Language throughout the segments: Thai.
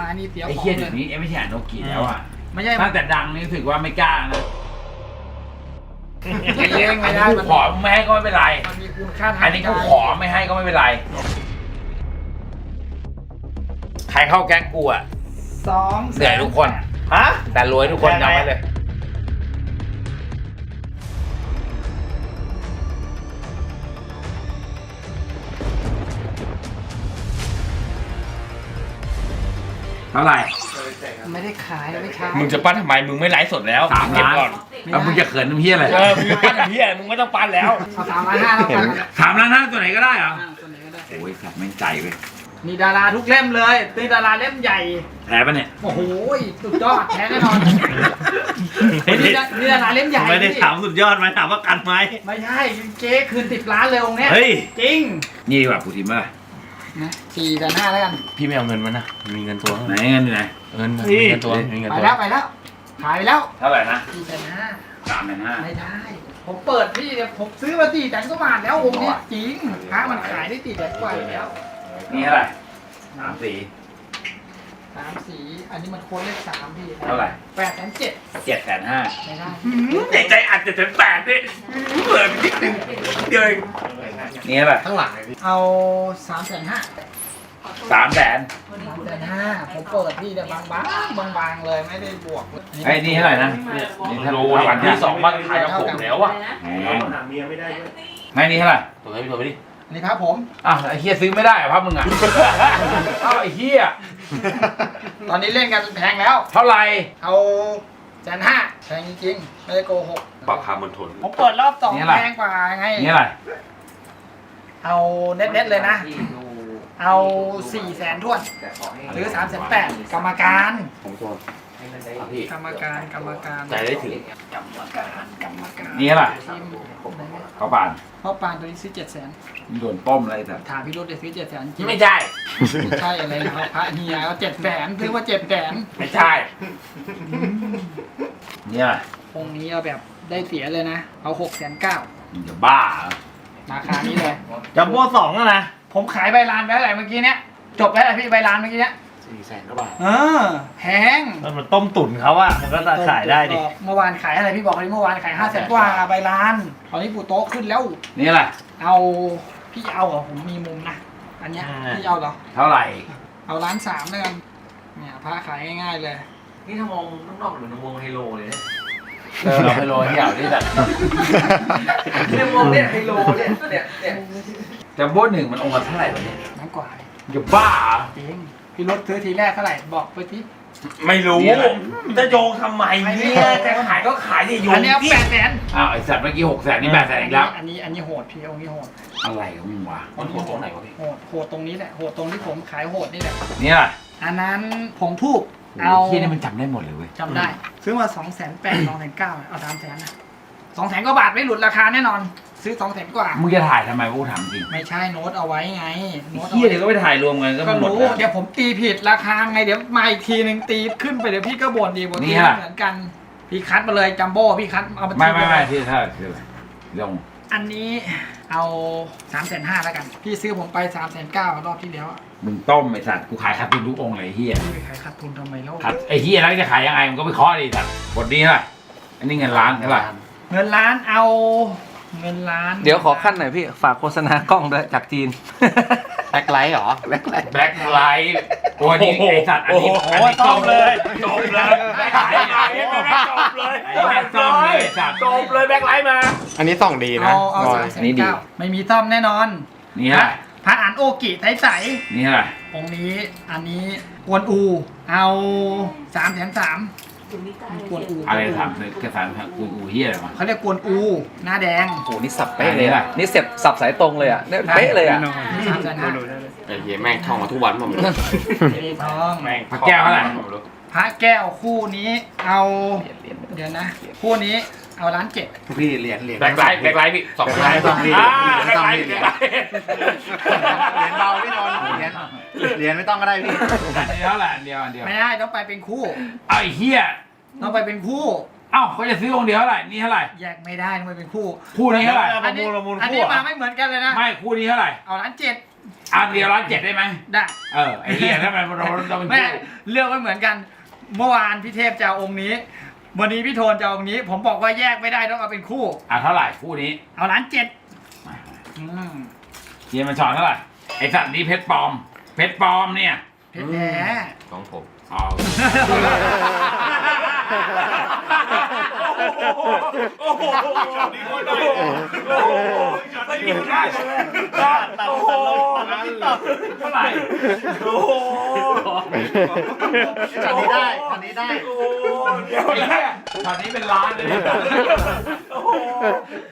มานี่เสียวไอ้ของเฮียเลเดี๋ยยวนี้เอ็มไม่ใช่อ่านโนกิแล้วอะไม่ใช่ตั้งแต่ดังนี่รู้สึกว่าไม่กล้านะเลี้ยงอัไม่นนี้ได้กูมันขอมึงไม่ให้ก็ไม่เป็นไรมันมีคุณค่าทางอันนี้กูขอไม่ให้ก็ไม่เป็นไร ใครเข้าแก๊งกูอะสองเหนื่อยทุกคน ฮะ แต่รวยทุกคนจำไว้เลย เท่าไหร่ ไม่ได้ขายไม่ใช่มึงจะปั้นทำไม มึงไม่ไลฟ์สดแล้วสามเก็บล้าน ก่อน แล้วมึงจะเขินน้ำเพี้ยอะไรเออ มึงจะปั้นทำเพี้ยมึงไม่ต้องปั้นแล้ว เอาสามล้านห้าแล้วกันสามล้านห้าตัวไหนก็ได้เหรอ อ่าตัวไหนก็ได้ โอ้ยสัตว์แม่งใจเว้ยมีดาราทุกเล่มเลยตีดาราเล่มใหญ่ แพ้ปะเนี่ย โอ้โหสุดยอดแท้แน่นอนนี่ดานี่ดาราเล่มใหญ่ไม่ได้ถามสุดยอดไหมถามว่ากันไหม ไม่ใช่เจ๊คืนติดล้านเลยองค์เนี้ยเฮ้ย จริง นี่ดีกว่าปูทิมเมื่อไหร่ นะสี่แสนห้าแล้วกันพี่ไม่เอาเงินมันนะมีเงินตัวข้างไหนในเงินอยู่ไหน เงินมีเงินตัวมีเงินไปตัวแล้วไปแล้วขายไปแล้วเท่าไหร่นะสี่แสนห้าสามพันห้า ไม่ได้ ผมเปิดพี่เนี่ยผมซื้อมาสี่แสนกว่าบาทแล้วองค์เนี้ยจริงพระมันขายได้สี่แสนกว่าอยู่แล้วนี่เท่าไหร่สามสี่ สามสี อันนี้มันโค้ดเลขสามพี่เท่าไหร่ แปดแสนเจ็ดเจ็ดแสนห้าไม่ได้ในใจอัดเจ็ดแสนแปดนี่เปิดไปนิดนึงเดียวเองนี่เท่าไหร่ข้างหลังไอ้พี่เอาสามแสนห้าสามแสนสามแสนห้าผมเปิดพี่เนี่ยบางบางบางบางๆเลยไม่ได้บวกไอ้นี่เท่าไหร่นะนี่ถ้าโลรู้วัวันนที่ที่สสอองงมาขายกับผมแล้วอะหาเมียไม่ได้ด้วยไม่นี่เท่าไหร่ตัวไหนพี่ตัวไปดิอันนี้ครับผมอ้าวไอ้เฮียซื้อไม่ได้เหรอพับมึงอะเอ้าไอ้เฮีย ตอนนี้เล่นกันแพงแล้ว เท่าไหร่ เอาแสนห้าแพงจริงๆไม่ได้โกหกปรับคาร์บอนทนผมเปิดรอบสองแพงกว่าไง นี่เท่าไหร่เอาเน็ตๆเลยนะ เอาสี่แสนท้วน หรือสามแสนแปดกรรมการ พี่กรรมการกรรมการใจได้ถึงกรรมการกรรมการนี่เท่าไหร่ทีมเขาบานเพราะปานตัวนี้ซื้อเจ็ดแสนมึงโดนต้มอะไรแต่ถามพี่รถเดี๋ยวซื้อเจ็ดแสนไม่ใช่ใช่อะไรนะครับพระเฮียเอาเจ็ดแสนซื้อว่าเจ็ดแสนไม่ใช่เนี่ยองค์นี้เอาแบบได้เสียเลยนะ เอาหกแสนเก้ามึงจะบ้าเหรอราคานี้เลยจัมโบ้สองอะนะผมขายใบลานไปเท่าไหร่เมื่อกี้เนี้ยจบแล้วเหรอพี่ใบลานเมื่อกี้เนี้ย สี่แสนกว่าบาทเออแพงมันมันต้มตุ๋นเขาอะมันก็จะขายได้ดิ เมื่อวานขายอะไรพี่บอกเลยเมื่อวานขายห้าแสนกว่าใบลาน ตอนนี้ปูโต๊ะขึ้นแล้ว นี่อะไรเอาพี่เอาเหรอผมมีมุมนะอันเนี้ยพี่เอาเหรอเท่าไหร่ เอาล้านสามแล้วกันเนี่ยพระขายง่ายๆเลย นี่ถ้ามองข้างนอกเหมือนวงไฮโลเลยเนี่ยเออเราไปโรยที่เอาที่แต่เนี่ยมองเนี่ยไฮโลเนี่ยเนี่ยเนี่ย จะโบ้หนึ่งมันองค์ละเท่าไหร่วะเนี่ยน้ำกว่าจะบ้าเหรอจริง พี่รถซื้อทีแรกเท่าไหร่บอกไปทีไม่รู้นี่อะไร จะโยงทำไมเนี่ยจะขายก็ขายดิโยงอันนี้พี่แปดแสนอ้าวไอสัตว์เมื่อกี้หกแสนนี่แปดแสนอีกแล้ว อันนี้อันนี้โหดพี่องค์นี้โหดอะไรของมึงวะมันหัวตรงไหนวะพี่โหดโหดตรงนี้แหละโหดตรงที่ผมขายโหดนี่แหละนี่อะไรอันนั้นผงทูบเอาเอาที่นี่มันจำได้หมดเลยเว้ยจำได้ ซื้อมาสองแสนแปดสองแสนเก้าเอาสามแสนนะสองแสนกว่าบาทไม่หลุดราคาแน่นอน ซื้อสองแสนกว่า มึงจะถ่ายทำไมกูถามจริงไม่ใช่โน้ตเอาไว้ไงโน้ตเอาเฮียไว้เดี๋ยวก็ไปถ่ายรวมกันก็ก็หมดรู้แล้ว เดี๋ยวผมตีผิดราคาไงเดี๋ยวมาอีกทีหนึ่งตีขึ้นไปเดี๋ยวพี่ก็บ่นดีบ่นนี่ตีฮะไม่เหมือนกันพี่คัดมาเลยจัมโบ้พี่คัดเอามาไม่ทีไม่เดียวไม่ที่ถ้าคือลงอันนี้เอาสามแสนห้าแล้วกัน พี่ซื้อผมไปสามแสนเก้ารอบที่แล้วอะมึงต้มไอสัตว์กูขายขาดทุนทุกองค์เลยไอ้เฮียพี่ไปขายขาดทุนทำไมแล้วขาดไอเฮียแล้วจะขายยังไงมึงก็ไปเคาะดิสัตว์บทนี้เท่าไหร่อันนี้เงินล้านเท่าไหร่เงินล้านเอา เงินล้านเดี๋ยวขอขั้นหน่อยพี่ ฝากโฆษณากล้องด้วยจากจีน แบ็คไลท์เหรอ แบ็คไลท์ แบล็คไลท์ตัวนี้ไอสัตว์อันนี้โอ้โหอันนี้จบเลยจบเลยไม่ขายยังไงจบเลยไอ้แม่งซ่อมเลยไอ้สัตว์จบเลยแบ็คไลท์มา อันนี้ส่องดีนะเอาเอาบอสายมแสนเก้าไม่มีซ่อมแน่นอนนี่เท่าไหร่พระอ่านโอกิใสนี่เท่าไหร่ๆองค์นี้อันนี้กวนอู เอาสามแสนสาม กวนอูอะไรถามเลยกระสานกูกูเฮียอะไรมาเขาเรียกกวนอูหน้าแดง โอ้นี่สับเป๊ะเลยอะนี่เสียบสับสายตรงเลยอะเนี่ยเป๊ะเลยอะสามแสนห้าไอ้เหี้ยแม่งท่องมาทุกวันผมเลยมีทองแม่งพระแก้วเท่าไหร่ พระแก้วคู่นี้เอา เดี๋ยวนะ คู่นี้ เอาล้านเจ็ดพี่เหรียญเหรียญแบ็คไลท์แบ็คไลท์พี่สองแบ็คไลท์สองเหรียญอ่าเหรียญแบ็คสองไลเหรีท์ยญแบ็คไลท์เหรียญเบาพี่นนท์เหรียญเหรียญไม่ต้องก็ได้พี่อันนี้เท่าไหร่อันเดียวอันเดียวไม่ได้ต้องไปเป็นคู่เอาไอ้เฮียต้องไปเป็นคู่เอ้าเขาจะซื้อองค์เดียวเท่าไหร่นี่เท่าไหร่แยกไม่ได้ต้องไปเป็นคู่คู่นี้เท่าไหร่เอาอันนี้ประมูลประมูลอันนี้คู่อะมาไม่เหมือนกันเลยนะไม่คู่นี้เท่าไหร่เอาล้านเจ็ดอันเดียวร้านเจ็ดได้ไหมได้เออไอ้เหี้ยถ้ามันเราเราเป็นไม่คู่เรื่องไม่เหมือนกัน เมื่อวานพี่เทพจะเอาองค์นี้ วันนี้พี่โทนจะเอาองค์นี้ ผมบอกว่าแยกไม่ได้ต้องเอาเป็นคู่ อะเท่าไหร่คู่นี้เอาล้านเจ็ดอืมเฮียมันสอนเท่าไหร่ไอ้สัตว์นี้เพชรปลอม เพชรปลอมเนี่ยเพชรแท้ ของผม อ๋อ โอ้โหช็อตนี้ก็ได้โอ้โหช็อตนี้ก็ได้เลยโอ้โห เท่าไหร่โอ้โหช็อตนี้ได้ช็อตนี้ได้ โอ้โหเดี๋ยวนะช็อตนี้เป็นล้านเลยเนี่ยโอ้โห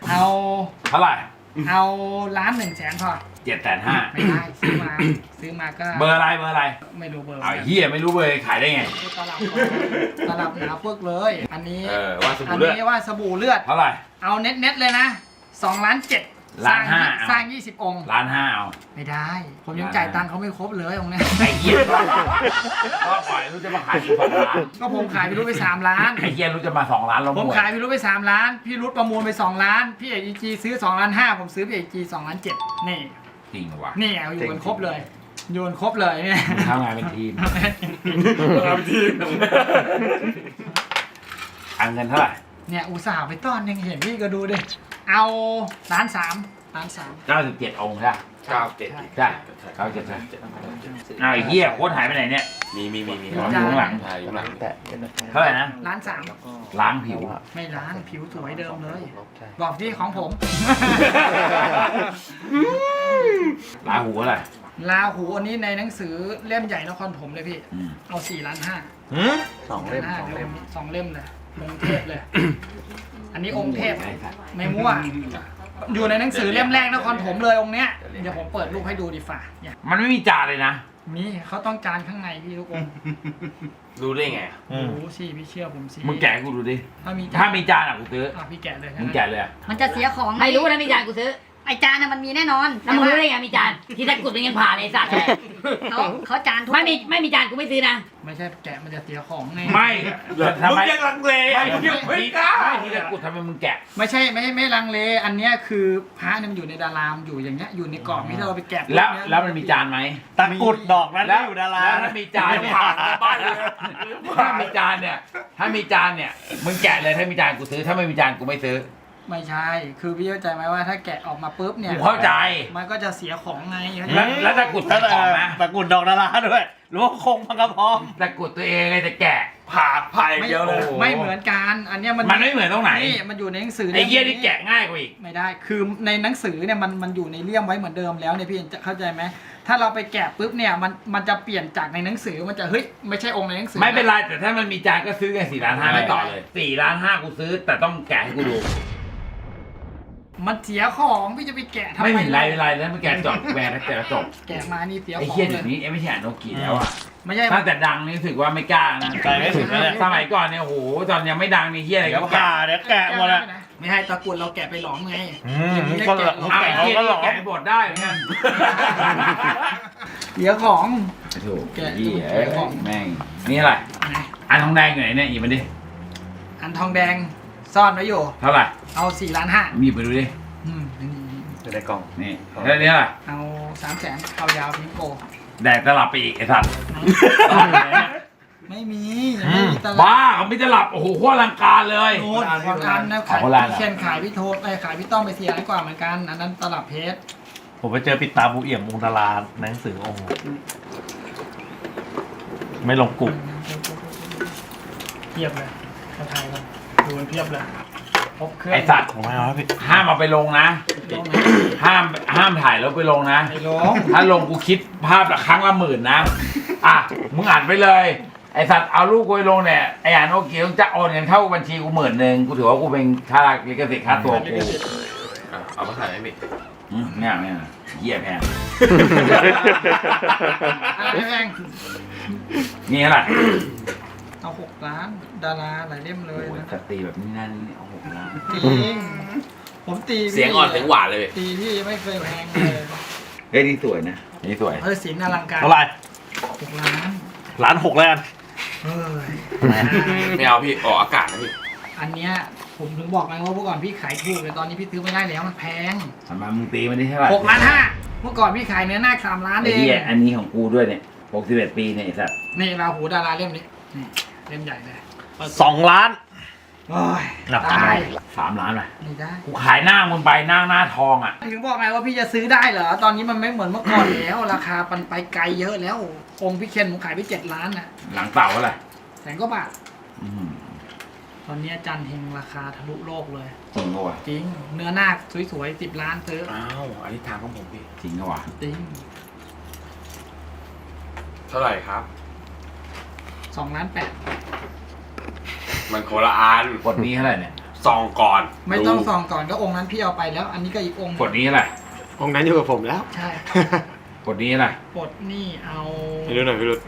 เอาเท่าไหร่เอาล้านหนึ่งแสนพอเจ็ดแสนห้าไม่ได้ซื้อมาซื้อมาก็เบอร์อะไรเบอร์อะไร ไม่รู้เบอร์เอาไอ้เฮียไม่รู้เบอร์ขายได้ไงตลับตลับหนาพวกเลย อันนี้เออว่าสอับู่นเลือดนี้ว่าสบู่เลือดเท่าไหร่เอาเน็ตเน็ตๆเลยนะสองล้านเจ็ด สล้าร้านงห้าสร้างยี่สิบองค์ ล้านห้าเอา ไม่ได้ ผมยังจ่ายตังค์เขาไม่ครบเลยองค์เนี้ยไอ้เหี้ยก็ปล่อยรู้จะมาขายกูสองล้านก็ผมขายพี่รุ้ไปสามล้าน ไอ้เหี้ยรู้จะมาสองล้านแล้วผมหมดขายพี่รุ้ไปสามล้าน พี่รุ้ประมูลไปสองล้าน พี่เอกจีซื้อสองล้านห้าผมซื้อพี่เอกจีสองล้านเจ็ดนี่ จริงวะนี่เอาอยู่กันครบเลยอยู่กันครบเลยเนี่ยทำงานเป็นทีมเอาทีมอันเงินเท่าไหร่เนี่ยอุตส่าห์ไปต้อนยังเห็นพี่ก็ดูดิ เอาล้านสามล้านสามเก้าสิบเจ็ดองค์ใช่เก้าเจ็ดใช่เก้าเจ็ดใช่เอาไอ้เหี้ยโค้ดหายไปไหนเนี่ย มีมีมีมีอยู่ข้างหลังใช่อยู่ข้างหลังเท่าไหร่นะ ล้านสามล้างผิว ไม่ล้านผิวสวยเดิมเลยบอกที่ของผม ล้างหูเท่าไหร่ลาหูอันนี้ในหนังสือเล่มใหญ่นครผมเลยพี่ อืมเอาสี่ล้านห้าสองเล่มห้าสองเดี๋ยวเล่มสองเล่มเลยองค์เทพเลย อันนี้องค์เทพไอ้สัตว์ไม่มั่ว อยู่ในหนังสือเล่มแรกนครผมเลยองค์เนี้ย เดี๋ยวผมเปิดรูปให้ดูดีฝ่าอย่ามันไม่มีจานเลยนะ มีเขาต้องจานข้างในพี่ทุกองค์รู้ได้ไงโอ้โหสิพี่เชื่อผมสิมึงแกะให้กูดูดิ ถ้ามีถ้ามีจานอะกูซื้ออะพี่แกะเลยมึงแกะเลยอะมันจะเสียของไม่รู้นะมีจานกูซื้อ ไอจานน่ะมันมีแน่นอนแล้วมึงรู้ได้ไงมีจานที่ตะกรุดเป็นเงินผ่าเลยไอ้สัตว์เขาเขาจานทุกไม่มีไม่มีจานกูไม่ซื้อนะ ไม่ใช่แกะมันจะเสียของไงไม่ทำมึงไมยังลังเลไม่มึงยังไม่กล้าไม่ทีละกูทำไมมึงแกะ ไม่ใช่ไม่ใช่ไม่ลังเล อันเนี้ยคือพระเนี่ยมันอยู่ในดารามอยู่อย่างเงี้ยอยู่ในกรอบนี่ถ้าเราไปแกะแล้วเนี่ยแล้วมันมีจานไหมตะกรุดดอกนั้นแล้วอยู่ดาราแล้วถ้ามีจานเนี่ยผ่านมาบ้านเลยถ้ามีจานเนี่ยถ้ามีจานเนี่ยมึงแกะเลยถ้ามีจานกูซื้อ ถ้าไม่มีจานกูไม่ซื้อ ไม่ใช่ คือพี่เข้าใจไหมว่าถ้าแกะออกมาปุ๊บเนี่ยกูเข้าใจ มันก็จะเสียของไงแล้วแล้วตะกรุดใส่กล่องนะตะกรุดดอกดาราด้วยหรือว่าคงพังกระพองตะกรุดตัวเองไงจะแกะ ผ่าผ่าอย่างไม่เดียวเลย ไม่เหมือนกัน อันเนี้ยมันมันไม่เหมือนตรงไหน นี่มันอยู่ในหนังสือไอ้เหี้ยล่มนี่แกะง่ายกว่าอีก ไม่ได้ คือในหนังสือเนี่ยมันมันอยู่ในเลี่ยมไว้เหมือนเดิมแล้วเนี่ยพี่จะเข้าใจไหม ถ้าเราไปแกะปุ๊บเนี่ยมันมันจะเปลี่ยนจากในหนังสือมันจะเฮ้ยไม่ใช่องค์ในหนังสือ ไม่เป็นไรแต่ถ้ามันมีจานก็ซื้อกันสี่ล้านห้าไม่ต่อเลยสี่ล้านห้ากูซื้อ แต่ต้องแกะให้กูดู มันเสียของพี่จะไปแกะทำไมไม่เห็นไรไม่เป็นไรแล้วมันแกะจบแหวนแล้วแกะจบแกะมานี่เสียขไอ้องเหี้ยเลเดี๋ยวยนี้ไอ้ไม่ใช่โนกิแล้วอะไม่ใช่ ตั้งแต่ดังนี่รู้สึกว่าไม่กล้านะใจไม่ถึงแล้วเนี่ยสมัยก่อนเนี่ยโอ้โหตอนยังไม่ดังนี่เฮียอะไรเดี๋ยวก็ผ่าแกะเดี๋ยวแกะหมดอะไม่ให้ตะกรุดเราแกะไปหลอมไง อืมอย่างนี้ก็แกะเขาอ้าวแกะไอ้เขาเฮียก็หลนี่อมแกะให้บดได้เหมือนกันเสียของ ถูกแกะเฮียแกะของ แม่งนี่อะไรนะอันทองแดงอยู่ไหนเนี่ยหยิบมาดิอันทองแดง ซ่อนไว้อยู่ เท่าไหร่เอาสี่ล้านห้าหยิบมาดูดิ อืมนี่จะได้กล่อง นี่แล้วนี่อะไรเอาสามแสนเอายาวพิงโกแดกตลับไปอีกไอ้สัตว์ไม่มียังไม่มีตลาดบ้าเขาไม่ตลับโอ้โหโคตรอลังการเลย โน้ตของอันนะขอขางยโบราณเหรอพี่เคนขายพี่โทษไอ้ขายพี่ต้อมไปเสียร้อยกว่าเหมือนกันอันนั้นตลับเพชรผมไปเจอปิดตาบูเอี่ยมองค์ดาราหนังสือองค์ไม่ลงกลุ่มเทียบเลยเขาถ่ายกัน ดูมันเทียบเลยพบเครื่องไอ้สัตว์ผมไม่เอาแล้วพี่ห้ามเอาไปลงนะลงห้ามห้ามถ่ายแล้วไปลงนะ ไอ้ลงถ้าลงกูคิดภาพละครั้งละหมื่นนะ อะ มึงอ่านไปเลย ไอสัตว์เอาลูกกูไปลงเนี่ยไออ่านโอเคต้องจะโอนเงินเข้าบัญชีกูหมื่นหนึ่งกูถือว่ากูเป็นค่าลิขสิทธิ์ค่าตัวกูอะเอามาถ่ายให้พี่อืมไม่เอาไม่เอาเหี้ยแพงอะไรแพงนี่อะไร เอาหกล้าน ดาราหลายเล่มเลยโอ้ยนะสตรีแบบนี้นั่นนี่เอาหกล้านจริงผมตีพี่เสียงอ่อนเสียงหวานเลยตีพี่ไม่เคยแพงเลยเฮ้ยนี่สวยนะนี่สวยเออสินอลังการเท่าไหร่หกล้านล้านหกแล้วกันเฮ้ยไม่เอาพี่ออกอากาศนะพี่อันเนี้ยผมถึงบอกไงว่าเมื่อก่อนพี่ขายถูกแต่ตอนนี้พี่ซื้อไม่ได้แล้วมันแพงทำไมมึงตีมันได้เท่าไหร่หกล้านห้าเมื่อก่อนพี่ขายเนื้อนาคสามล้านไอ้เองเหี้ยอันนี้ของกูด้วยเนี่ย61ปีเนี่ยไอ้สัตว์นี่ราหูดาราเล่มนี้นี่ เล่มใหญ่เลยสองล้าน โอ้ยหนักตายสามล้านไปไม่ได้ กูขายหน้ามึงไปหน้าหน้าทองอะ ถึงบอกไงว่าพี่จะซื้อได้เหรอ ตอนนี้มันไม่เหมือนเมื่อก่อนแล้ว ราคามันไปไกลเยอะแล้ว องค์พี่เคนผมขายไปเจ็ดล้านน่ะหลังเต่าอะไรแสนกว่าบาท อืมตอนนี้อาจันเฮงราคาทะลุโลกเลย จริงปะวะจริง เนื้อนาคสวยๆสิบล้านซื้ออ้าวอันนี้ทางของผมพี่จริงปะวะจริง เท่าไหร่ครับ สองล้านแปดมันคนละอันกดนี้เท่าไหร่เนี่ยซองก่อนไม่ต้องดูส่องก่อนก็องค์นั้นพี่เอาไปแล้ว อันนี้ก็อีกองค์หนึ่งกดนี้เท่าไหร่องค์นั้นอยู่กับผมแล้ว ใช่กดนี้เท่าไหร่ปลดหนี่เอาไม่รู้หน่อยพี่รุด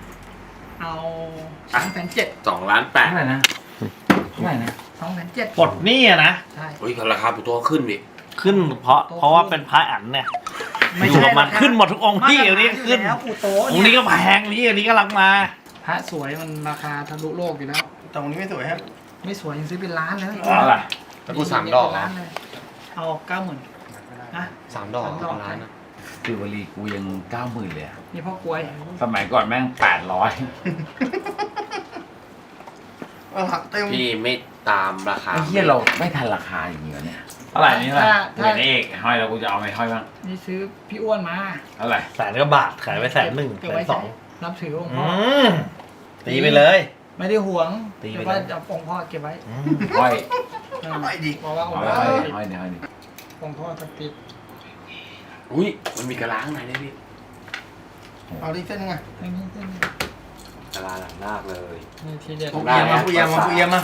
เอาสองแสนเจ็ดสองล้านแปดเท่าไหร่นะเท่าไหร่นะสองแสนเจ็ดปลดหนี้อะนะ ใช่ เฮ้ยราคาปุตัวขึ้นดิขึ้นเพราะเพราะว่าเป็นพระอันเนี่ยอยู่กับมันขึ้นหมดทุกองค์พี่อันนี้ขึ้นแล้วปูโตองค์นี้ก็แพงนี่อันนี้ก็รักมา พระสวยมันราคาทะลุโลกอยู่แล้วตรงนี้ไม่สวยครับไม่สวยยังซื้อเป็นล้านเลยเท่าไหร่ตะกูสามดอกเป็นล้านเลยเอาเก้าหมื่นนะสามดอกสามดอกล้านนะซิวลีกูยังเก้าหมื่นเลยอะนี่พ่อกล้วยสมัยก่อนแม่งแปดร้อยเต็มพี่ไม่ตามราคาไอ้เหี้ยเราไม่ทันราคาอย่างเงี้ยเนี่ยเท่าไหร่นี่เท่าไหร่เห็นเอกห้อยแล้วกูจะเอาไปห้อยบ้างนี่ซื้อพี่อ้วนมาเท่าไหร่แสนก็บาทขายไปแสนหนึ่งเก็บแสไว้นสอง นับถือองค์อืพ่อมตีไปเลย ไม่ได้หวงตีไปแต่ว่าเลย จะองค์พ่อเก็บไว้อืมห้อยไม่ดีบอกว่าองห้ค์อยพ่อห้อยห้อยเนี่ยห้อยเนี่ยองค์พ่อสติดอุ้ยมันมีกระล้างไหนเนี่ยพี่เอาดิเส้นไงไม่นี่เส้นนี้กระลาหลังนาคเลย นี่ทีเด็ดผมเอียมมาเอียมมาเอียมมา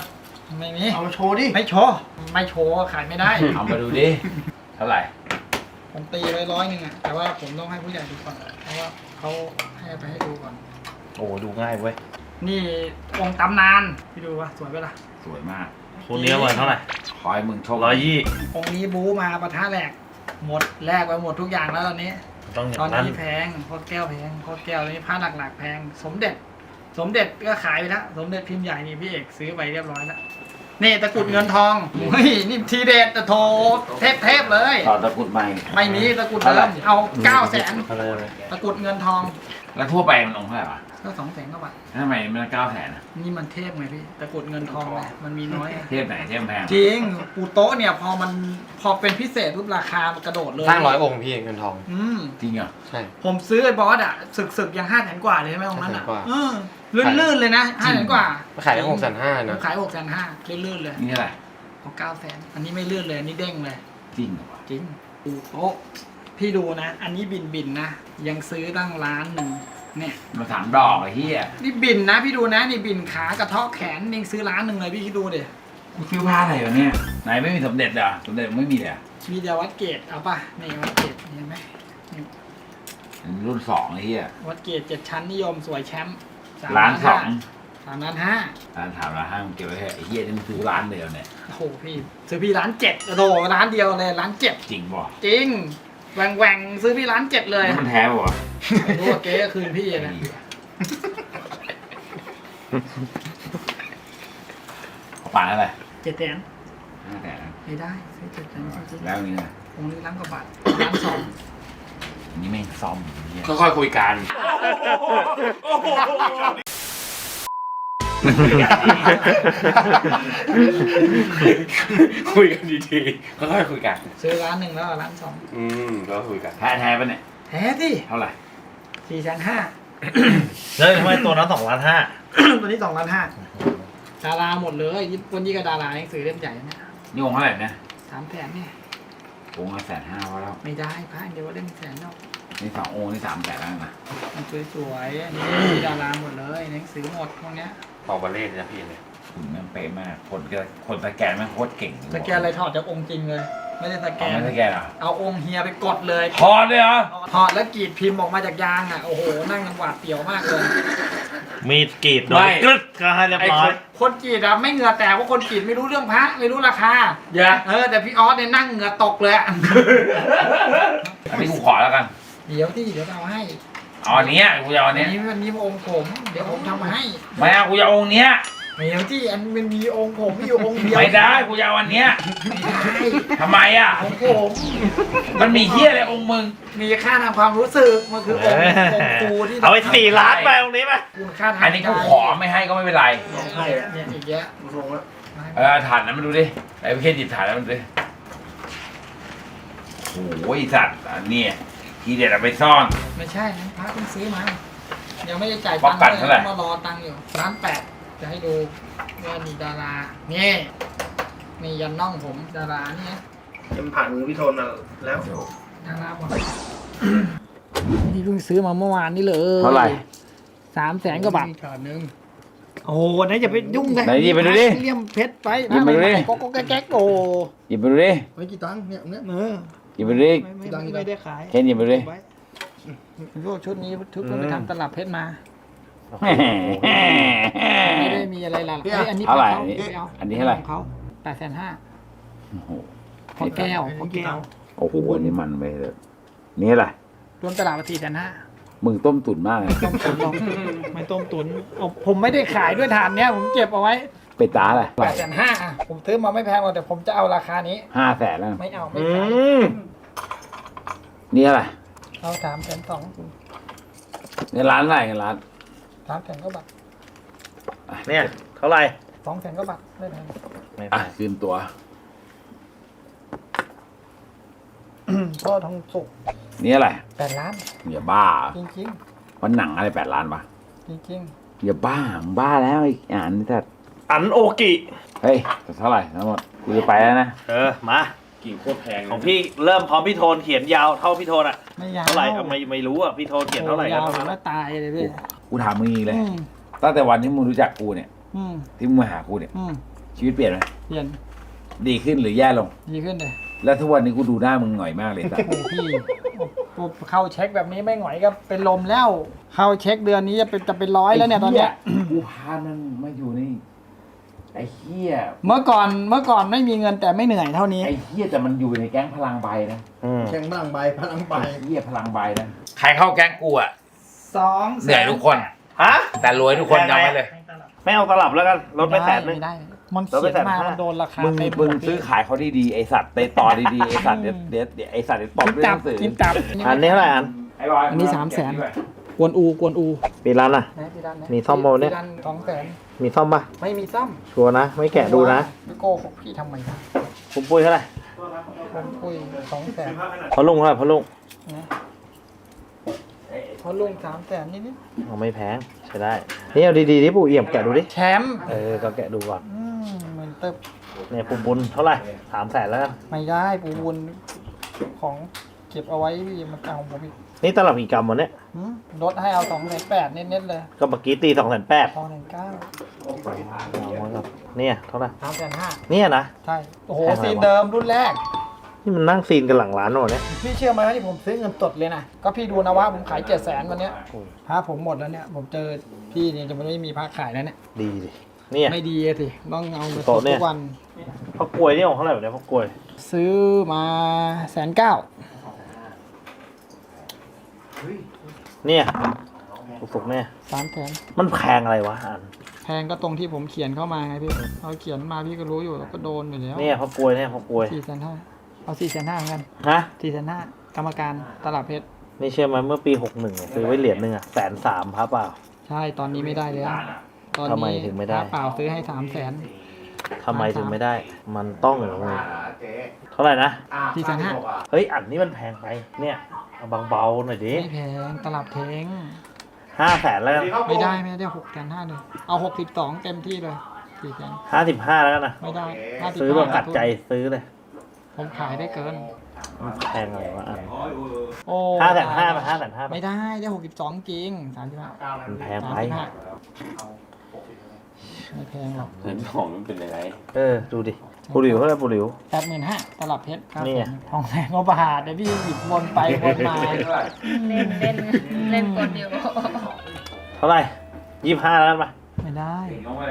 ไม่มีเอามาโชว์ดิไม่โชว์ไม่โชว์ขายไม่ได้เอามาดูดิ เท่าไหร่ผมตีไว้ร้อยหนึ่งอะแต่ว่าผมต้องให้ผู้ใหญ่ดูก่อนเพราะว่า เขาให้ไปให้ดูก่อน โอ้ดูง่ายเว้ย นี่องค์ตำนานพี่ดูว่าสวยไหมล่ะ สวยมากคู่นี้ประมาณเท่าไหร่ขอให้มึงโชคร้อยยี่องค์นี้บู๊มาประท่าแหลก หมดแลกไปหมดทุกอย่างแล้วตอนนี้ ต้องอย่าตอนงนั้นนี้แพงพ่อแก้วแพงพ่อแก้วตอนนี้ผ้าหลักๆแพง สมเด็จ สมเด็จก็ขายไปแล้วสมเด็จพิมพ์ใหญ่นี่พี่เอกซื้อไปเรียบร้อยแล้ว นี่ตะกรุดเงินทองเฮ้ยนี่ทีเด็ดแต่โทเทพเทพๆเลย ต่อตะกรุดใหม่ ไม่มีตะกรุดเดิมเอาเก้าแสนอะไรอะไรตะกรุดเงินทองแล้วทั่วไปมันองค์เท่าไหร่วะก็สองแสนกว่าบาททำไมมันเก้าแสนอะนี่มันเทพไงพี่ตะกรุดเงินทองไงมันมีน้อยอะเทพไหนเทพแพงจริงปูโต๊ะเนี่ยพอมันพอเป็นพิเศษปุ๊บราคามันกระโดดเลยสร้างร้อยองค์พี่เงินทอง อืมจริงเหรอ ใช่ ผมซื้อไอ้บอสอะศึกศึกๆยังห้าแสนกว่าเลยใช่ไหมตรงนั้นอะ500,000กว่า เออ ลื่นๆเลยนะห้าแสนกว่าขายได้หกแสนห้าผนะมขายหกแสนห้าลื่นๆเลยนี่เท่าไหร่เอาเก้าแสนอันนี้ไม่ลื่นเลยอันนี้เด้งเลย จริงเหรอวะจริงปูโต๊ะพี่ดูนะ อันนี้บินบินๆนะ ยังซื้อตั้งล้านหนึ่งเนี่ยมาสามดอกไอ้เหี้ยนี่บินนะพี่ดูนะนี่บินขากระเทาะแขนยังซื้อล้านหนึ่งเลยพี่คิดดูเดี๋ยกูซื้อผ้าอะไรวะเนี่ยไหนไม่มีสมเด็จเหรอสมเด็จไม่มีเลยอะมีแต่วัดเกตเอาป่ะนี่วัดเกตเห็นไหมนี่รุ่นสองไอ้เหี้ยวัดเกตเจ็ดชั้นนิยมสวยแชมป์ สมล้านสองสามล้านห้าร้านถามร้านห้างเก็บไว้เถอะไอ้เหี้ยนี่มึงซื้อร้านเดียวเนี่ยโอ้โหพี่ซื้อพี่ร้านเจ็ดโอ้โหร้านเดียวเลยร้านเจ็ดจริงป่ะจริงแหวงแหวงๆซื้อพี่ร้านเจ็ดเลยมันแท้ป่ะวะไม่รู้ว่าเก๊ก็คืนพี่นะเอาป่าอะไรเจ็ดแสนห้าแสนไม่ได้ซื้อเจ็ดแสนจริงแล้วนี่นะๆองค์นี้ล้านกว่าบาทล้านสองอั นนี้แม่งซ่อมไอ้เหี้ยค่อยๆคุยกัน คุยกันดีๆค่อยๆคุยกัน ซื้อร้านหนึ่งแล้วร้านสองอืมก็คุยกัน แท้แท้ปะเนี่ยแท้สิเท่าไหร่สี่แสนห้า แล้วทำไมตัวนั้นสองล้านห้าตัวนี้สองล้านห้าดาราหมดเลยวันนี้ก็ดาราหนังสือเล่มใหญ่เนี่ยนี่องค์เท่าไหร่เนี่ยสามแสนเนี่ย องค์ละแสนห้าพอแล้วไม่ได้พระเดียวเล่มแสนเนาะนี่สององค์นี่สามแสนแล้วนะมันสวยๆอันนี้มีดาราหมดเลยหนังสือหมดพวกเนี้ยพอบาเล่นะพี่เนี่ยคุณแม่งเป๊ะมาก คนก็คนสแกนแม่งโคตรเก่งสแกนอะไรถอดจากองค์จริงเลย ไม่ได้สแกเอานไม่สแกนเหรอเอาองค์เฮียไปกดเลยพอเลยเหรอถอดแล้วกรีดพิมพ์ออกมาจากยางอะโอ้โหนั่งกันหวาดเสียวมากเลย มีดกรีดโดนกรึ๊ดก็ให้เรียบไอ้ร้อคย น คนกรีดอะไม่เหงื่อแตกเพราะคนกรีดไม่รู้เรื่องพระไม่รู้ราคา อย่าเออแต่พี่ออสเนี่ยนั่งเหงื่อตกเลยอะ อันนี้กูขอแล้วกัน เดี๋ยวที่เดี๋ยวเอาให้เอาอันเนี้ยกูจะเอาอันอัเนี้นยนี้วันนี้องค์ผม เดี๋ยวผมทำให้ ไม่เอากูจะเอาองค์เนี้ย เดี๋ยวที่อันมันมีองค์ผมมีอยู่องค์เดียวไม่ได้กูจะเอาวันเนี้ยไม่ได้ทำไมอะของผมมันมีเฮียอะไรองค์มึง มีค่าทางความรู้สึกมันคือองค์องค์ครูที่เอาไปสี่ล้านไปตรงนี้ไปคุณค่าทางอันนี้กูขอไม่ให้ก็ไม่เป็นไร ใช่เนี่ยอีกแยะเออถ่านนั้นมาดูดิไอ้พี่เคนหยิบถ่านนั้นมาดูดิโอ้ยสัตว์อันเนี้ยทีเด็ดเอาไปซ่อน ไม่ใช่นะพระเพิ่งซื้อมายังไม่ได้จ่ายป๊ตัอกงค์กัดเลยเท่าไหร่มารอตังค์อยู่ร้านแปด จะให้ดูว่ามีดารานี่นี่ยันน่องผมดาราเนี่ยยังผ่านมือพี่โทนมาแล้วดาราหมดนี่เพิ่งซื้อมาเมื่อวานนี่เลยเท่าไหร่สามแสนกว่าบาทถาดนึงโอ้โหไหนจะไปยุ่งกันไหนหยิบมาดูดิเลี่ยมเพชรไปหยิบมาดูดิโก๊กโก๊กแก๊กโอ้หยิบมาดูดิไม่กี่ตังค์เนี่ยเนี่ยเออหยิบมาดูดิไม่ไม่ไม่ได้ขายเคนหยิบมาดูดิไว้พวกชุดนี้ชุดเพิ่งไปทำตลับเพชรมา ไม่ได้มีอะไรหลักพี่เฮ้อะยอันนี้เท่าไหร่ขงอันนี้ขม่อันนี้เท่าไหร่ของเขาแปดแสนห้าโอ้โหพอแก้วพอแก้วโอ้โหอันนี่มันไปเลยนี่อะไรรวมตลาดมาสี่แสนห้ามึงต้มตุ๋นมากเลยต้มตุ๋นหรอกไม่ต้มตุ๋นเอาผมไม่ได้ขายด้วยฐานเนี้ยผมเก็บเอาไว้ไปตาอะไรแปดแสนห้าผมซื้อมาไม่แพงหรอกแต่ผมจะเอาราคานี้ห้าแสนแล้วไม่เอาไม่อืขายมนี่อะไรเอาสามแสนสองในร้านอะไรในร้าน สามแสนก็บาทเนี่ย เท่าไหร่สองแสนก็บาทได้แพงไม่อะแพงคืนตัว พ่อทองสุกนี่อะไรแปดล้านอย่าบ้าจริงวันหนังอะไรแปดล้านปะๆจริงอย่าบ้ามึงบ้าแล้วไอ้อ่านนี่แต่อันโอกิเฮ้ยเท่าไหร่ทั้งหมดกูจะไปแล้วนะเออมากิ่งโคตรแพงของพี่เริ่มพร้อมพี่โทนเขียนยาวเท่าพี่โทนอะๆไม่ยาวเท่าไหร่ก็ไม่ไม่รู้อะพี่โทนเขียนเท่าไหร่โอ้ก็ยาวเท่าผมนั้นว่าตายเลยพี่ กูถามมึงอีกเลย อืมตั้งแต่วันที่มึงรู้จักกูเนี่ย อืมที่มึงมาหากูเนี่ย อืมชีวิตเปลี่ยนไหมเปลี่ยนดีขึ้นหรือแย่ลง ดีขึ้นเลยแล้วทุกวันนี้กูดูหน้ามึงหน่อยมากเลยสัส โอ้พี่ผมเข้าเช็คแบบนี้ไม่หงอยก็เป็นลมแล้ว เข้าเช็คเดือนนี้จะเป็นจะเป็นร้อยแล้วเนี่ยตอนเนี้ยกูพามันมาอยู่ในไอ้เหี้ยเมื่อก่อนเมื่อก่อนไม่มีเงินแต่ไม่เหนื่อยเท่านี้ ไอ้เหี้ยแต่มันอยู่ในแก๊งพลังใบนะอืมแข่งพลังใบพลังใบไอ้เหี้ยพลังใบนะ ใครเข้าแก๊งกูอะ สองเหนื่อยทุกคน ฮะ แต่รวยทุกคนจำไว้เลยไม่เอาตลับแล้วกันลดไปแสนหนึง ไม่ได้ มันลดไปเขียนมาแสนห้ามัมันโดนราคามึงเต็มมึงหมดซื้อขายเขาดีๆไอสัตว์เตะต่อดีๆไอสัตว์เดี๋ยวเดี๋ยวเดี๋ยวไอสัตว์เดี๋ยวตบกินด้วยหจับนังสือกินจับอันนี้เท่าไหร่อันไอ้บอยอันนี้สามแสนกวนอูกวนอูปีร้านอะนะพี่ดันนะมีซ่อมโมเนี่ย พี่ดันสองแสนมีซ่อมปะไม่มีซ่อมชัวร์นะ ไม่แกะดูนะพี่โกหกพี่ทำไมนะคุณปุ้ยเท่าไหร่ผมคุยสองแสนพอลุงเท่าไหร่พอลุงนะ เขาลงสามแสนนิดนิดเอาไม่แพงใช้ได้ นี่เอาดีๆที่ปู่เอี่ยมแกะดูดิ แชมป์เออ ก็แกะดูก่อน อืมหมื่นเติบเนี่ยปุ่มบุญเท่าไหร่สามแสนแล้วกันไม่ได้ปูวุนของเก็บเอาไว้พี่มันเอาของผมอีกนี่ตลับกี่กรัมวะเนี่ยหืมลดให้เอาสองแสนแปดเน็ตๆเลยก็เมื่อกี้ตีสองแสนแปดสองแสนเก้าเนี่ยเท่าไหร่สามแสนห้าเนี่ยนะ ใช่ โอ้โห แพงอะไรวะ ซีนเดิมรุ่นแรก นี่มันนั่งซีนกันหลังร้านวะเนี่ยพี่เชื่อไหมว่าที่ผมซื้อเงินสดเลยนะ ก็พี่ดูนะว่าผมขายเจ็ดแสนวันเนี้ยโอ้ยพระผมหมดแล้วเนี่ย ผมเจอพี่เนี่ยจะไม่มีพระขายแล้วเนี่ย ดีดิเนี่ยไม่ดีอะสิต้องเอาเงินสโต๊ะดเนี่ทุยกวันพ่อกล้วยนี่ของเท่าไหร่วะเนี่ยพ่อกล้วย ซื้อมาแสนเก้าเนี่ยสุกๆเนี่ยสามแสนมันแพงอะไรวะอันแพงก็ตรงที่ผมเขียนเข้ามาไงพี่เอาเขียนมาพี่ก็รู้อยู่แล้วก็โดนอยู่แล้วเนี่ยพ่อกล้วยเนี่ยพ่อกล้วยสี่แสนห้า เอาสี่แสนห้าเหมือนกันฮะ สี่แสนห้ากรรมการตลาดเพชร นี่เชื่อไหมเมื่อปีหกหนึ่งซื้อไว้เหรียญหนึ่งอะแสนสามพับเปล่า ใช่ตอนนี้ไม่ได้แล้วตอนทำไมนี้ถึงไม่ได้พระเปล่าซื้อให้สามแสน ทำไมถึงไม่ได้ มันต้องเท่าไหร่นะสี่แสนห้า เฮ้ย อันนี้มันแพงไป เนี่ยเอาบางเบาหน่อยดิไม่แพงตลับเทงห้าแสนแล้วกันไม่ได้ไม่ได้หกแสนห้าเลยเอาหกสิบสองเต็มที่เลยสี่แสนห้าสิบห้าแล้วกันนะไม่ได้ห้าสิบซื้อแบบกัดใจซื้อเลย ผมขายได้เกินมันแพงอะไรวะอันโอ้ห้าแสนห้าไปห้าแสนห้าไปไม่ได้ได้หกสิบสองจริงสามสิบห้ามันแพงสามไปสิบห้าไม่แพงหรอกเงินของมันเป็นยังไงเออ ดูดิปูหลิวเท่าไหร่ปูหลิว แปดหมื่นห้าตลับเพชรครับนี่ไงทองแดงก็บาทเดี๋ยวพี่หยิบวนไปวนมาเล่นเล่นเล่นกดอยู่เท่าไหร่ยี่สิบห้าแล้วกันปะไม่ได้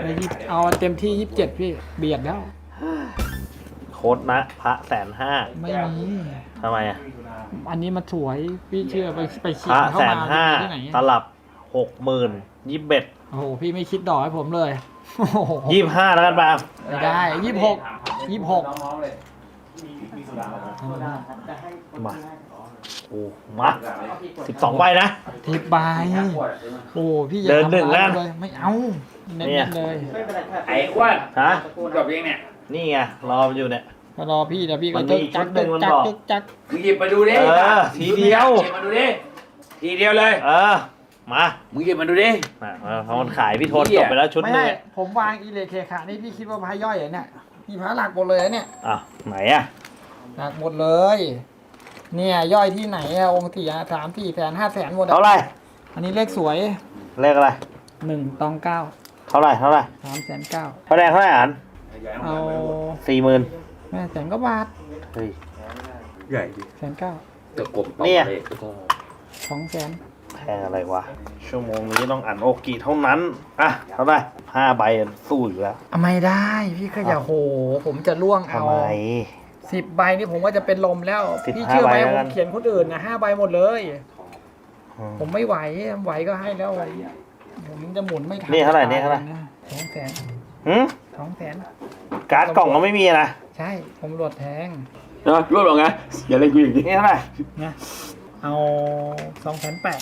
ได้ยี่สิบเอาเต็มที่ยี่สิบเจ็ดพี่เบียดแล้ว โค้ดนะพระแสนห้าไม่มี ทำไมอะอันนี้มันสวยพี่เชื่อไปไปเขีพยระนเข้าแสมานห้าที่ไหนตลับหกหมื่นยี่สิบเอ็ดโอ้โหพี่ไม่คิดดอกให้ผมเลยโอ้โห ยี่สิบห้าแล้วกันป่ะไม่ได้ยี่สิบหกยี่สิบหกมาโอ้มาสิบสองใบนะ ทิปใบโอ้พี่อย่าเดินหนึ่งทำร้ายแล้ว เลยไม่เอาเน้เนี่ยนๆเลย ไอ้อ้วนฮะกูกับเองเนี่ย นี่ไงรอมันอยู่เนี่ยมารอพี่เดี๋ยวพี่มัก็นมีจะอีกจักชุดหนึ่งมันจักบอกจักจักมึงหยิบมาดูดิเออทีเดียว หยิบมาดูดิทีเดียวเลย เออ มามึงหยิบมาดูดิ มาเพราะมันขายพี่โทนเหี้จย บไปแล้วชุดไม่หนึงใช่อะผมวางอีเลเคขานี่พี่คิดว่าพระย่อยเหรอเนี่ยนี่พระหลักหมดเลยนะเนี่ยอะไหนอะหลักหมดเลย เนี่ยย่อยที่ไหนอะองค์สี่สามสี่แสนห้าแสนหมดอะเท่าไหร่อันนี้เลขสวยเลขอะไรหนึ่งตองเก้าเท่าไหร่เท่าไหร่สามแสนเก้าเท่าไหร่เท่าไหร่อ่าน เอาสี่หมื่นแม่แสนก็บาทเฮ้ยใหญ่ดิแสนเก้าจะกลมต่อเนี่ยเลขสองแสนแพงอะไรวะ ชั่วโมงนี้ต้องอ่านโอกิเท่านั้น อะ เท่าไหร่ห้าใบสู้อยู่แล้วอะไม่ได้พี่ก็อย่าโห ผมจะล่วงเอาทำไมสิบใบนี่ผมว่าจะเป็นลมแล้วสิบพี่ห้าเชื่อไหมใบแล้วผกัมนเขียนคนอื่นนะห้าใบหมดเลยอืมผมไม่ไหวไหวก็ให้แล้วผมจะหมุนไม่ทันนี่เท่าไหร่นี่เท่าไหร่สองแสน หืมสองแสนการ์ดกล่องก็ไม่มีนะใช่ ผมรวดแทงนะรวบหรอไงอย่าเล่นกูอย่างนี้นี่เท่าไหร่นะเอาสองแสนแปด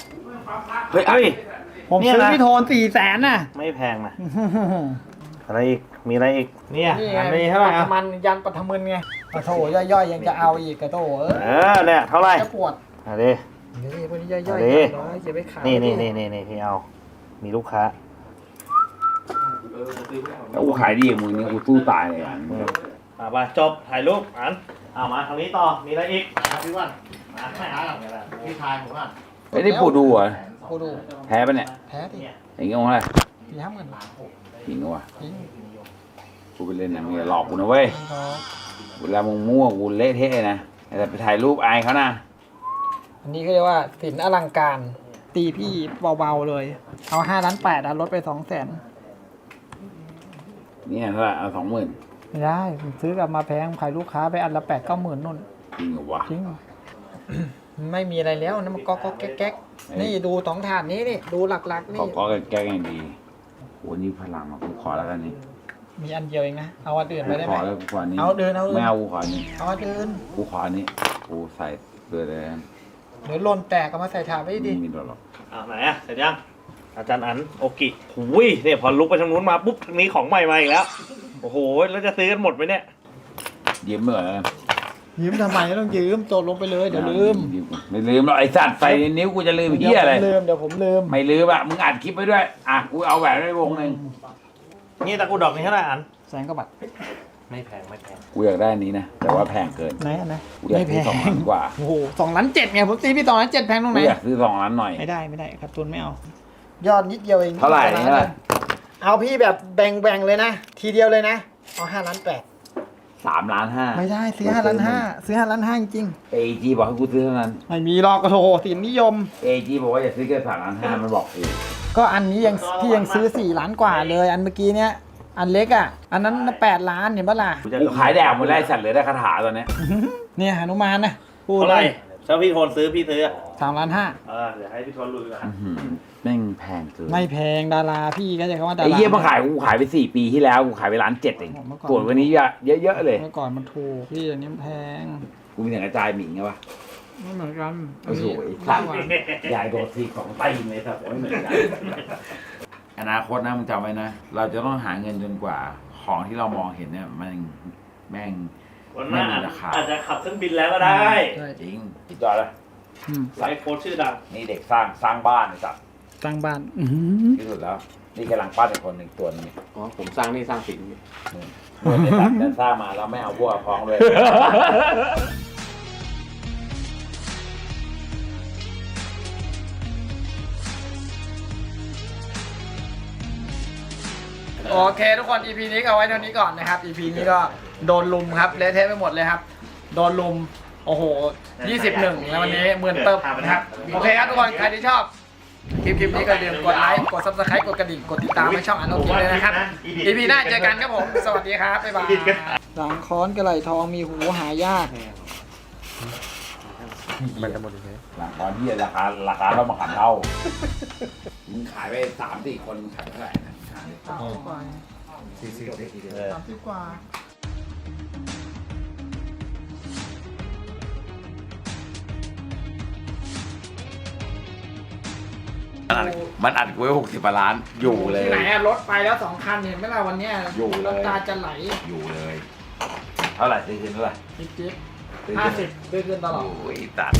เฮ้ยเฮ้ย ผมเนี่ยซื้อนะ พี่โทนสี่แสนน่ะ ไม่แพงนะอะไรอีกมีอะไรอีกเนี่ยนี่อันไงนี้เท่าไหร่ปัอะทมันยันปัทมึนไงปะโถย่อยๆยังจะเอาอีกกระโถเอเออเนี่ยเท่าไหร่จะปวดอันนี้นี่พวกนี้ย่อยๆเอาเดิ ร้อยเก็บไว้ขายนี่นี่นี่นี่นี่พี่เอา มีลูกค้า แล้วกูขายดีกับมึงนี่กูสู้ตายเลยอะอืมอ่าไปจบถ่ายรูปอันอ่ามาทางนี้ต่อมีอะไรอีกพี่วันมาพี่ชายผมว่าไอ้นี่ปูดูเหรอะกูดูแพ้ปะเนี่ยแพ้ดิอย่างเงี้ยงอะไรสี่ห้าหมื่นจริงเหรอวะจริงกูไปเล่นนะมึงอย่าหลอกกูนะเว้ยครับเวลามึงมั่วกูเละเทะนะแต่ไปถ่ายรูปอายเขานะอันนี้ก็เรียกว่าสินอลังการ ตีพี่เบาๆเลย เอาห้าล้านแปดลดไปสองแสน เนี่ยเท่าไหร่เอาสองหมื่นไม่ได้ผมซื้อกลับมาแพงขายลูกค้าไปอันละแปดเก้าหมื่นนู่นจริงเหรอวะจริง ไม่มีอะไรแล้วนะมันก็ก็แก๊กแก๊กนี่ดูสองถาดนี้นี่ดูหลักๆขอนี่ก็แก้งดีโอ้นี่พลังอะกูขอแล้วกันนี่มีอันเดียวเองนะ เอาอันอื่นไปได้ขไหมอแล้วกูขออันนี้เอาเดินเอาเดิน ไม่เอากูขออันนี้เอาอันอื่นกูขออันนี้กูใส่เดือดเลยเดี๋ยวหล่นแตกเอามาใส่ถาดไว้ดิไม่มีโดนหรอกอ่าไหนอะเสร็จยัง อาจารย์อันโอกิหุยเนี่ยพอลุกไปทางนู้นมาปุ๊บทางนี้ของใหม่มาอีกแล้ว โอ้โหแล้วจะซื้อกันหมดไหมเนี่ยยืมเหมือนยืมทำไมต้องยืมโจดลงไปเลยเดี๋ยวลืมไม่ลืมหรอกไอ้สัตว์ใส่ในนิ้วกูจะลืมเฮียอะไรเดี๋ยวผมลืมเดี๋ยวผมลืมไม่ลืมอะมึงอัดคลิปไปด้วยอะกูเอาแหวนไว้วงหนึ่งนี่ตะกรุดดอกนี้เท่าไหร่อันแสนกว่าบาทไม่แพงไม่แพงกูอยากได้อันนี้นะแต่ว่าแพงเกินไหนอันไหนกูอยากซื้อสองล้านกว่าโอ้โหสองล้านเจ็ดไงผมตีพี่สองล้านเจ็ดแพงตรงไหกูนอยากซื้อสองล้านหน่อยไม่ได้ไม่ได้ขาดทุนไม่เอา ยอดนิดเดียวเองเท่าไหร่เท่าไหร่ เอาพี่แบบแบ่งๆเลยนะ ทีเดียวเลยนะ เอาห้าล้านแปดสามล้านห้าไม่ได้ซื้อห้าล้านห้าซื้อห้าล้านห้าจริงเอจีบอกให้กูซื้อเท่านั้นๆไม่มีหรอกกระโถสินนิยม เอจีบอกว่าอย่าซื้อเกินสามล้านห้ามันบอกเองก็อันนี้ยังพี่ยังซื้อสี่ล้านกว่าเลย อันเมื่อกี้เนี้ยอันเล็กอะ อันนั้นแปดล้านเห็นปะล่ะ กูขายแดกหมดแล้วไอ้สัตว์เหลือได้คาถาตอนเนี้ยเนี่ยหนุมานนะพูดเท่าเลไหร่ยถ้าพี่โทนซื้อพี่ซื้อ สามล้านห้าเออเดี๋ยวให้พี่โทนลุยก่อนอื้อหือแม่งแพงเกินไม่แพงดาราพี่ก็จะคำว่าดารา ไอ้เยี่ยมาขายกูขายไปสี่ปีที่แล้วกูขายไปล้านเจ็ดเองเมื่อก่อน ปวดกวันนี้เยอะเยอะๆเลย เมื่อก่อนมันถูกพี่อันนี้มันแพงกูมีแต่กระจายหมิงไงวะ ไม่เหมือนกันโอ้โหอันนี้สัตว์มากกว่ายายโดนทีของตีนเลยสัตว์ไม่เหมือนกันอนาคตนะมึงจำไว้นะ เราจะต้องหาเงินจนกว่า ของที่เรามองเห็นเนี่ยมันแม่ง วันหน้าไม่มีราคาอาจจะขับเครื่องบินแล้วก็ได้ใช่จริงพี่จอยเลย อืมไลฟ์โค้ชชื่อดังนี่เด็กสร้างสร้างบ้านไอ้สัตว์สร้างบ้าน อื้อหือที่สุดแล้ว นี่กำลังปั้นอีกคนหนึ่งตัวหนึงอ๋อผมสร้างนี่สร้างสินเมื่อได้ตัดแต่สร้างมาแล้วไม่เอาพวกพ้องเลยโอเค ทุกคน EP นี้ก็เอาไว้เท่านี้ก่อนนะครับ EP นี้ก็โดนลุมครับเละเทะไปหมดเลยครับ โดนลุม โอ้โห 21 แล้ววันนี้หมื่นเติมนะครับ โอเคครับทุกคน ใครที่ชอบ คลิปคลิปนี้ก็อย่าลืมกดไลค์ กด subscribe กดกระดิ่ง กดติดตามให้ช่องอันโนกิเลยนะครับ EP หน้าเจอกันครับผม สวัสดีครับ บ๊ายบาย หลังค้อนกระไหลทองมีหูหายาก มันจะหมดเลย หลังตอนที่ราคาราคาเรามาขันเท่ามึงขายไปสามสี่คนมึงขายเท่าไหร่นะขายได้สามสิบกว่า มสิบกว่ามันอัดมันอัดกูไว้หกสิบล้าน อยู่เลย ที่ไหนอะรถไปแล้วสองคันเห็นไหมล่ะวันเนี้ยอยู่เลย น้ำตาจะไหลอยู่เลย เท่าไหร่ซื้อคืนเท่าไหร่จิ๊บจิ๊บซื้อห้าคืนสิบซื้อคืนตลอด โอ้ยตัด